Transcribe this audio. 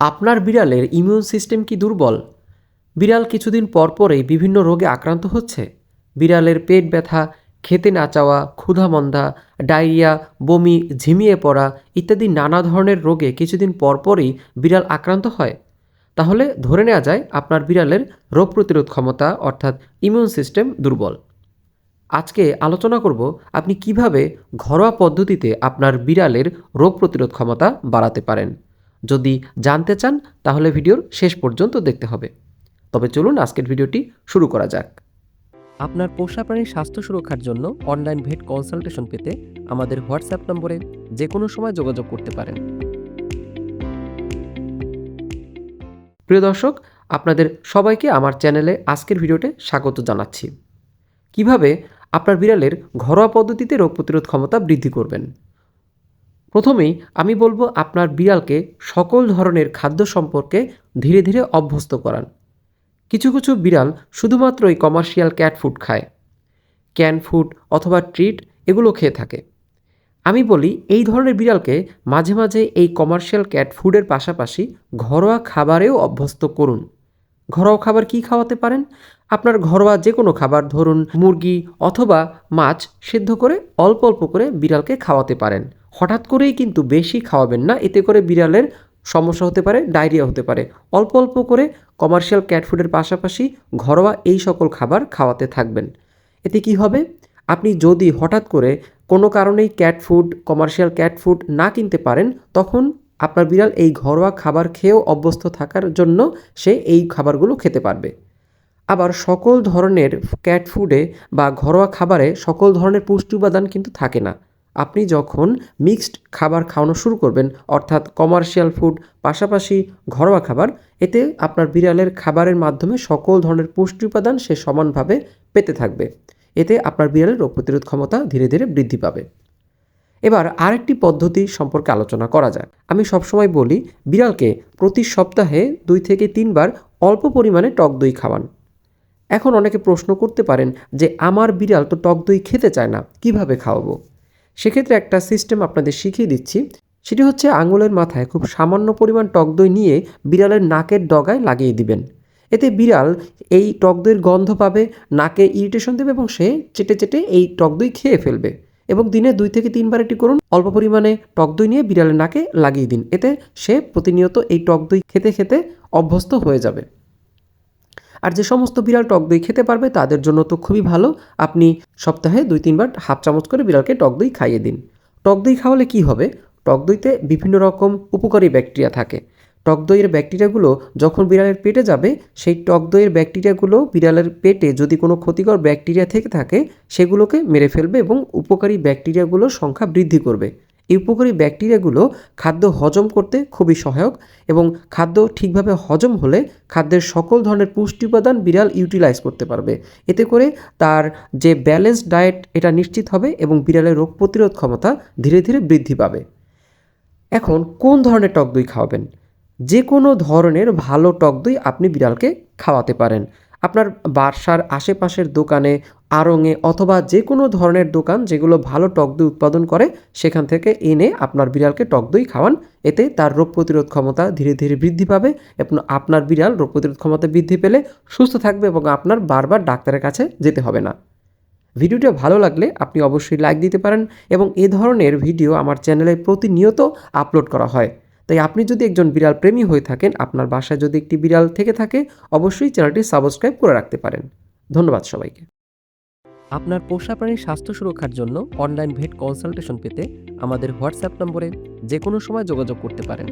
আপনার বিড়ালের immune system কি দুর্বল? বিড়াল কিছুদিন পর পরেই বিভিন্ন রোগে আক্রান্ত হচ্ছে। বিড়ালের পেট ব্যথা, খেতে না চাওয়া, ক্ষুধামন্দা, ডায়রিয়া, বমি, ঝিমিয়ে পড়া ইত্যাদি নানা ধরনের রোগে কিছুদিন পর পরই বিড়াল আক্রান্ত হয়। তাহলে ধরে নেওয়া যায় আপনার বিড়ালের রোগ প্রতিরোধ ক্ষমতা অর্থাৎ ইমিউন সিস্টেম দুর্বল। আজকে আলোচনা করব আপনি কীভাবে ঘরোয়া পদ্ধতিতে আপনার বিড়ালের রোগ প্রতিরোধ ক্ষমতা বাড়াতে পারেন। যদি জানতে চান তাহলে ভিডিওর শেষ পর্যন্ত দেখতে হবে। তবে চলুন আজকের ভিডিওটি শুরু করা যাক। আপনার পোষা প্রাণীর স্বাস্থ্য সুরক্ষার জন্য অনলাইন ভেট কনসালটেশন পেতে আমাদের হোয়াটসঅ্যাপ নম্বরে যে কোনো সময় যোগাযোগ করতে পারেন। প্রিয় দর্শক আপনাদের সবাইকে আমার চ্যানেলে আজকের ভিডিওতে স্বাগত জানাচ্ছি। কীভাবে আপনার বিড়ালের ঘরোয়া পদ্ধতিতে রোগ প্রতিরোধ ক্ষমতা বৃদ্ধি করবেন? প্রথমেই আমি বলব আপনার বিড়ালকে সকল ধরনের খাদ্য সম্পর্কে ধীরে ধীরে অভ্যস্ত করান। কিছু কিছু বিড়াল শুধুমাত্রই কমার্শিয়াল ক্যাট ফুড খায়। ক্যান ফুড অথবা ট্রিট এগুলো খেয়ে থাকে। আমি বলি এই ধরনের বিড়ালকে মাঝে মাঝে এই কমার্শিয়াল ক্যাট ফুডের পাশাপাশি ঘরোয়া খাবারেও অভ্যস্ত করুন। ঘরোয়া খাবার কি খাওয়াতে পারেন? আপনার ঘরোয়া যে কোনো খাবার ধরুন মুরগি অথবা মাছ সিদ্ধ করে অল্প অল্প করে বিড়ালকে খাওয়াতে পারেন। হঠাৎ করেই কিন্তু বেশি খাওয়াবেন না, এতে করে বিড়ালের সমস্যা হতে পারে, ডায়রিয়া হতে পারে। অল্প অল্প করে কমার্শিয়াল ক্যাট ফুডের পাশাপাশি ঘরোয়া এই সকল খাবার খাওয়াতে থাকবেন। এতে কি হবে? আপনি যদি হঠাৎ করে কোনো কারণেই cat food, commercial cat food না কিনতে পারেন, তখন আপনার বিড়াল এই ঘরোয়া খাবার খেয়েও অভ্যস্ত থাকার জন্য সে এই খাবারগুলো খেতে পারবে। আবার সকল ধরনের ক্যাট ফুডে বা ঘরোয়া খাবারে সকল ধরনের পুষ্টি উপাদান কিন্তু থাকে না। আপনি যখন মিক্সড খাবার খাওয়ানো শুরু করবেন, অর্থাৎ কমার্শিয়াল ফুড পাশাপাশি ঘরোয়া খাবার, এতে আপনার বিড়ালের খাবারের মাধ্যমে সকল ধরনের পুষ্টি উপাদান সে সমানভাবে পেতে থাকবে। এতে আপনার বিড়ালের রোগ প্রতিরোধ ক্ষমতা ধীরে ধীরে বৃদ্ধি পাবে। এবার আরেকটি পদ্ধতি সম্পর্কে আলোচনা করা যাক। আমি সবসময় বলি, বিড়ালকে প্রতি সপ্তাহে দুই থেকে তিনবার অল্প পরিমাণে টক দই খাওয়ান। এখন অনেকে প্রশ্ন করতে পারেন যে, আমার বিড়াল তো টক দই খেতে চায় না, কীভাবে খাওয়াবো? সেক্ষেত্রে একটা সিস্টেম আপনাদের শিখিয়ে দিচ্ছি। সেটি হচ্ছে আঙুলের মাথায় খুব সামান্য পরিমাণ টক দই নিয়ে বিড়ালের নাকের ডগায় লাগিয়ে দিবেন। এতে বিড়াল এই টক দইয়ের গন্ধ পাবে, নাকে ইরিটেশন দেবে এবং সে চেটে চেটে এই টক দই খেয়ে ফেলবে। এবং দিনে দুই থেকে তিনবার এটি করুন। অল্প পরিমাণে টক দই নিয়ে বিড়ালের নাকে লাগিয়ে দিন। এতে সে প্রতিনিয়ত এই টক দই খেতে খেতে অভ্যস্ত হয়ে যাবে। আর যে সমস্ত বিড়াল টক দই খেতে পারবে তাদের জন্য তো খুবই ভালো। আপনি সপ্তাহে দুই তিনবার হাফ চামচ করে বিড়ালকে টক দই খাইয়ে দিন। টক দই খাওয়ালে কি হবে? টক দইতে বিভিন্ন রকম উপকারী ব্যাকটেরিয়া থাকে। টক দইয়ের ব্যাকটেরিয়াগুলো যখন বিড়ালের পেটে যাবে, সেই টক দইয়ের ব্যাকটেরিয়াগুলো বিড়ালের পেটে যদি কোনো ক্ষতিকর ব্যাকটেরিয়া থেকে থাকে, সেগুলোকে মেরে ফেলবে এবং উপকারী ব্যাকটেরিয়াগুলোর সংখ্যা বৃদ্ধি করবে। এই উপকারী ব্যাকটেরিয়াগুলো খাদ্য হজম করতে খুবই সহায়ক এবং খাদ্য ঠিকভাবে হজম হলে খাদ্যের সকল ধরনের পুষ্টি উপাদান বিড়াল ইউটিলাইজ করতে পারবে। এতে করে তার যে ব্যালেন্স ডায়েট এটা নিশ্চিত হবে এবং বিড়ালের রোগ প্রতিরোধ ক্ষমতা ধীরে ধীরে বৃদ্ধি পাবে। এখন কোন ধরনের টক দই খাওয়াবেন? যে কোনো ধরনের ভালো টক দই আপনি বিড়ালকে খাওয়াতে পারেন। আপনার বাসার আশেপাশের দোকানে, আড়ঙে অথবা যে কোনো ধরনের দোকান যেগুলো ভালো টক দই উৎপাদন করে, সেখান থেকে এনে আপনার বিড়ালকে টক দই খাওয়ান। এতে তার রোগ প্রতিরোধ ক্ষমতা ধীরে ধীরে বৃদ্ধি পাবে এবং আপনার বিড়াল রোগ প্রতিরোধ ক্ষমতা বৃদ্ধি পেলে সুস্থ থাকবে এবং আপনার বারবার ডাক্তারের কাছে যেতে হবে না। ভিডিওটা ভালো লাগলে আপনি অবশ্যই লাইক দিতে পারেন এবং এ ধরনের ভিডিও আমার চ্যানেলে প্রতিনিয়ত আপলোড করা হয়। তাই আপনি যদি একজন বিড়াল প্রেমী হয়ে থাকেন, আপনার বাসায় যদি একটি বিড়াল থেকে থাকে, অবশ্যই চ্যানেলটি সাবস্ক্রাইব করে রাখতে পারেন। ধন্যবাদ সবাইকে। আপনার পোষা প্রাণীর স্বাস্থ্য সুরক্ষার জন্য অনলাইন ভেট কনসালটেশন পেতে আমাদের হোয়াটসঅ্যাপ নম্বরে যে কোনো সময় যোগাযোগ করতে পারেন।